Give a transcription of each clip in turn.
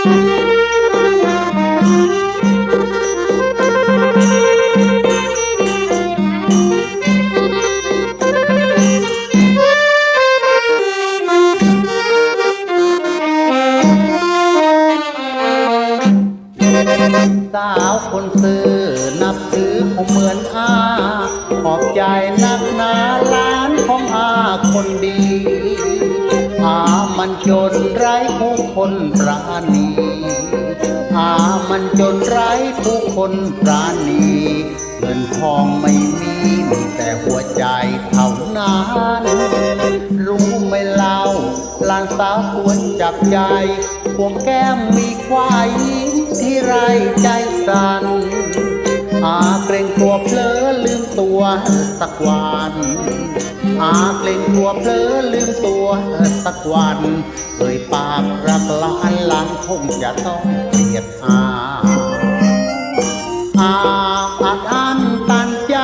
สาวคนซื้อนับถือผมเหมือนอาขอบใจนักหนาล้านของอาคนดี อามันจนไร้ผู้คนปราณีอามันจนไร้ผู้คนปราณีเงินทองไม่มีมีแต่หัวใจเท่านั้นรู้ไหมเล่าลานสาวสวนจับใจพวงแก้มมีควายยิ้มที่ไรใจสั่นอาเกรง ตัวสักวันอาเกรงกลัวเพลอลืมตัวสักวันเอ่ยปากรักลานหลานคงจะต้องเกลียดอาอาอัดอั้นตันใจ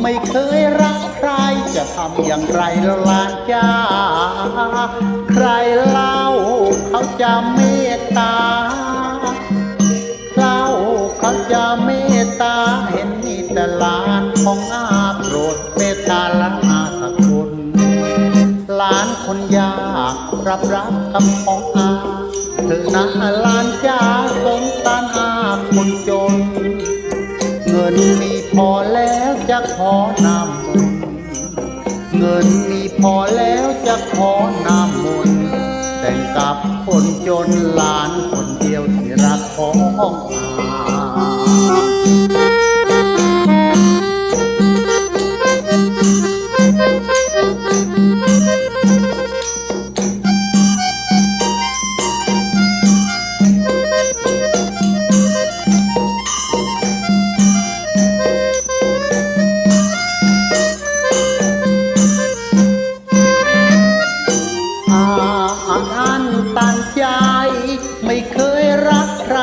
ไม่เคยรักใครจะทำอย่างไรละลานจ้า ใครเล่าเขาจะเมตตาารับรักคำของอาเธอนะหลานจ้าสงสารอาคนจน เงินมีพอแล้วจะขอนำเงินมีพอแล้วจะขอนำมนแต่งกับคนจนหลานคนเดียวที่รักของอา ตันใจ ไม่เคยรักใคร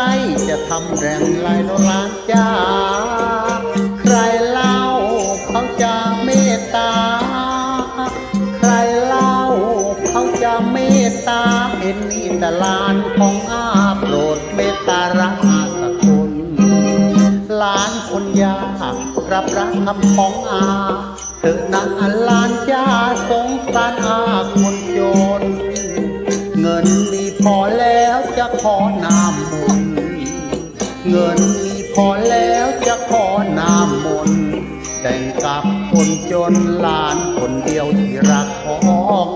จะทำแรงลายโนลานจ้าใครเล่าเขาจะเมตตา ใครเล่าเขาจะเมตตาเห็นมีแต่ลานของอาโปรดเมตตารักอาสกคนลานคนยากรับรักคำของอาเธอนะหลานจ้าสงสารอาคนจน เงินมีพอแล้วจะขอนามมนเงินมีพอแล้วจะขอนามมนแต่งกับคนจนหลานคนเดียวที่รักของ